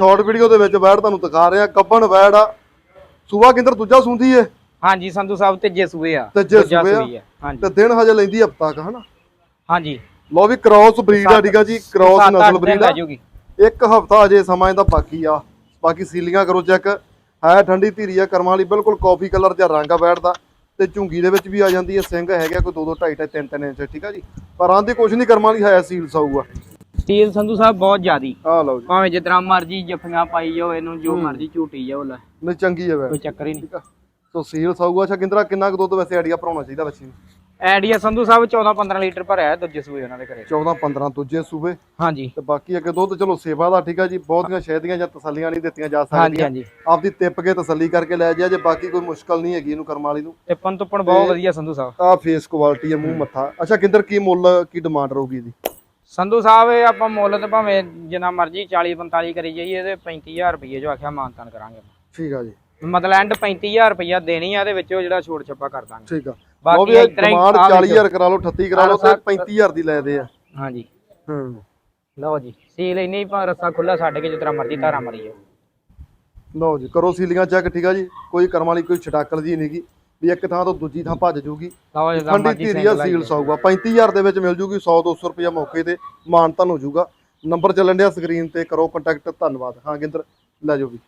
Short video ਦੇ ਵਿੱਚ ਵੈੜ ਤੁਹਾਨੂੰ ਦਿਖਾ ਰਿਹਾ ਕੱਬਣ ਵੈੜ ਆ। ਸੂਆ ਕਿੰਦਰ ਦੂਜਾ ਸੁੰਦੀ ਏ? ਹਾਂਜੀ ਸੰਧੂ ਸਾਹਿਬ ਤੀਜੇ ਸੂਏ ਆ। ਤੀਜੇ ਸੂਏ ਆ। ਹਾਂਜੀ। ਤੇ ਦਿਨ ਹਜੇ ਲੈਂਦੀ ਹਫਤਾ ਕ ਹਨਾ? ਹਾਂਜੀ। ਲੋ ਵੀ ਕ੍ਰਾਸ ਬਰੀਡ ਆ ਠੀਕ ਆ ਜੀ ਕ੍ਰਾਸ ਨਸਲ ਬਰੀਡ ਆ। ਇੱਕ ਹਫਤਾ ਅਜੇ ਸਮਾਂ ਇਹਦਾ ਬਾਕੀ ਆ। ਬਾਕੀ ਸੀਲੀਆਂ ਕਰੋ ਚੈੱਕ। ਹੈ ਠੰਡੀ ਧੀਰੀ ਆ ਕਰਮਾਂ ਵਾਲੀ ਬਿਲਕੁਲ ਕਾਫੀ ਕਲਰ ਜਿਹਾ ਰੰਗ ਆ ਬੈਠਦਾ ਤੇ ਝੁੰਗੀ ਦੇ ਵਿੱਚ ਵੀ ਆ ਜਾਂਦੀ ਹੈ ਸਿੰਘ ਹੈਗਾ ਕੋਈ 2 2 2.5 3 3 ਇੰਚ ਠੀਕ ਆ ਜੀ। ਪਰ ਆਂਦੀ ਕੁਛ ਨਹੀਂ ਕਰਮਾਂ ਵਾਲੀ ਹੈ ਸੀਲ ਸਾਊਗਾ ਸਟੀਲ ਸੰਧੂ ਸਾਹਿਬ ਬਹੁਤ ਜ਼ਿਆਦੀ। ਆ ਲਓ ਜੀ। ਭਾਵੇਂ ਜਿਤਨਾ ਮਰਜ਼ੀ ਜਫੀਆਂ ਪਾਈ ਜਾਓ ਇਹਨੂੰ ਜੋ ਮਰਜ਼ੀ ਝੂਟੀ ਜਾਓ ਲੈ। ਨਹੀਂ ਚੰਗੀ ਹੈ ਵੈੜ ਕੋਈ ਚੱਕਰ ਹੀ ਨਹੀਂ। ਸੋ ਸੀਲ ਸਾਊਗਾ ਅੱਛਾ ਕਿੰਦਰਾ ਕਿੰਨਾ ਕੁ ਦੁੱਧ ਵੈਸੇ ਆਈਡੀਆ ਭਰਾਉਣਾ ਚਾਹੀਦਾ ਬੱਚੀ ਨੂੰ? ਐਡੀਆ ਸੰਧੂ ਸਾਹਿਬ 14 15 ਲੀਟਰ ਭਰਿਆ ਦੂਜੇ ਸੂਏ ਉਹਨਾਂ ਦੇ ਘਰੇ। 14 15 ਦੂਜੇ ਸੂਬੇ ਹਾਂਜੀ। ਤੇ ਬਾਕੀ ਅੱਗੇ ਦੁੱਧ ਚਲੋ ਸੇਵਾ ਦਾ ਠੀਕ ਆ ਜੀ ਬਹੁਤੀਆਂ ਸ਼ਹਿਦੀਆਂ ਜਾਂ ਤਸੱਲੀਆਂ ਨਹੀਂ ਦਿੱਤੀਆਂ ਜਾ ਸਕਦੀਆਂ। ਹਾਂਜੀ। ਆਪਦੀ ਤਿੱਪ ਕੇ ਤਸੱਲੀ ਕਰਕੇ ਲੈ ਜਾ ਜੇ ਬਾਕੀ ਕੋਈ ਮੁਸ਼ਕਲ ਨਹੀਂ ਹੈਗੀ ਇਹਨੂੰ ਕਰਮ ਵਾਲੀ ਨੂੰ। ਟਿੱਪਣ ਤੁੱਪਣ ਬਹੁਤ ਵਧੀਆ ਸੰਧੂ ਸਾਹਿਬ। ਆ ਫੇਸ ਕੁਆਲਿਟੀ ਹੈ ਮੂੰਹ ਮੱਥਾ। ਅੱਛਾ ਕਿੰਦਰ ਕੀ ਮੁੱਲ ਕੀ ਡਿਮਾਂਡ ਰਹੂਗੀ ਇਹਦੀ? ਸੰਧੂ ਸਾਹਿਬ ਇਹ ਆਪਾਂ ਮੁੱਲ ਤੇ ਭਾਵੇਂ ਜਿੰਨਾ ਮਰਜ਼ੀ 40 45 ਕਰੀ ਜਾਈਏ ਤੇ 35000 ਰੁਪਏ ਜੋ ਆਖਿਆ ਮਾਨਤਾਨ ਕਰਾਂਗੇ ਠੀਕ ਆ ਜੀ। ਮਤਲਬ ਐਂਡ 35000 ਰੁਪਇਆ ਦੇਣੀ ਆ ਇਹਦੇ ਵਿੱਚੋਂ ਜਿਹੜਾ ਛੋਟ ਛੱਪਾ ਕਰ ਦਾਂਗੇ। ਠੀਕ ਆ। ਬਾਕੀ ਡਿਮਾਂਡ ਆ 40000 ਕਰਾ ਲਓ 38 ਕਰਾ ਲਓ ਤੇ 35000 ਦੀ ਲੈਦੇ ਆ। ਹਾਂਜੀ। ਹੂੰ। ਲਓ ਜੀ ਸੀਲ ਇੰਨੀ ਭਾ ਰਸਾ ਖੁੱਲਾ ਛੱਡ ਕੇ ਤਰ੍ਹਾਂ ਮਰਜ਼ੀ ਧਾਰਾ ਮਰੀ ਜਾਓ। ਲਓ ਜੀ ਕਰੋ ਸੀਲੀਆਂ ਚੈੱਕ ਠੀਕ ਆ ਜੀ। ਕੋਈ ਕਰਮ ਵਾਲੀ ਕੋਈ ਛਟਾਕਲ ਜੀ ਨਹੀਂਗੀ ਵੀ ਇੱਕ ਥਾਂ ਤੋਂ ਦੂਜੀ ਥਾਂ ਭੱਜ ਜੂਗੀ। ਲਓ ਜੀ ਠੰਡੀ ਧੀਰੀ ਆ ਸੀਲ ਸਾਊਗਾ। 35000 ਦੇ ਵਿੱਚ ਮਿਲ ਜੂਗੀ 100 200 ਰੁਪਇਆ ਮੌਕੇ ਤੇ ਮਾਨਤਨ ਹੋ ਜੂਗਾ। ਨੰਬਰ ਚੱਲਣ ਡਿਆ ਸਕਰੀਨ ਤੇ ਕਰੋ ਕੰਟੈਕਟ ਧੰਨਵਾਦ। ਹਾਂ ਗਿੰਦਰ ਲੈ ਜਾਓ ਵੀ।